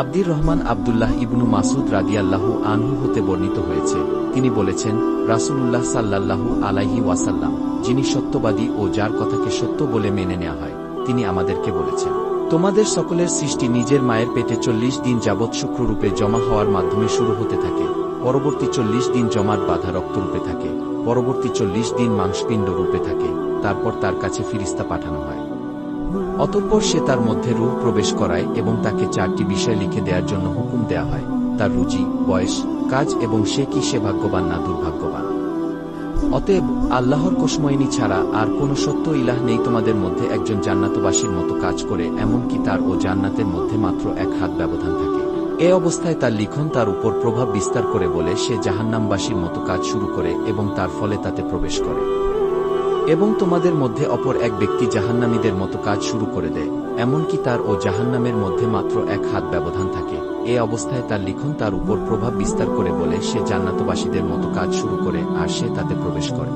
আব্দির রহমান আবদুল্লাহ ইবনু মাসুদ রাদিয়াল্লাহু আনহু হতে বর্ণিত হয়েছে। তিনি বলেছেন, রাসূলুল্লাহ সাল্লাল্লাহু আলাইহি ওয়াসাল্লাম, যিনি সত্যবাদী ও যার কথাকে সত্য বলে মেনে নেওয়া হয়, তিনি আমাদেরকে বলেছেন, তোমাদের সকলের সৃষ্টি নিজের মায়ের পেটে চল্লিশ দিন যাবৎ শুক্ররূপে জমা হওয়ার মাধ্যমে শুরু হতে থাকে। পরবর্তী চল্লিশ দিন জমাট বাঁধা রক্তরূপে থাকে। পরবর্তী চল্লিশ দিন মাংসপিণ্ড রূপে থাকে। তারপর তার কাছে ফিরিস্তা পাঠানো হয়। অতঃপর সে তার মধ্যে রূহ প্রবেশ করায় এবং তাকে চারটি বিষয় লিখে দেওয়ার জন্য হুকুম দেয়া হয়। তার রুচি বয়স, কাজ এবং সে কি সে ভাগ্যবান না দুর্ভাগ্যবান। অতএব আল্লাহর কোসময়নি ছাড়া আর কোনো সত্য ইলাহ নেই তোমাদের মধ্যে একজন জান্নাতবাসীর মতো কাজ করে, এমনকি তার ও জান্নাতের মধ্যে মাত্র এক হাত ব্যবধান থাকে। এ অবস্থায় তার লিখন তার উপর প্রভাব বিস্তার করে বলে সে জাহান্নামবাসীর মতো কাজ শুরু করে এবং তার ফলে তাতে প্রবেশ করে। এবং তোমাদের মধ্যে অপর এক ব্যক্তি জাহান্নামীদের মতো কাজ শুরু করে দেয়, এমনকি তার ও জাহান্নামের মধ্যে মাত্র এক হাত ব্যবধান থাকে। এ অবস্থায় তার লিখন তার উপর প্রভাব বিস্তার করে বলে, সে জান্নাতবাসীদের মতো কাজ শুরু করে আর সে তাতে প্রবেশ করে।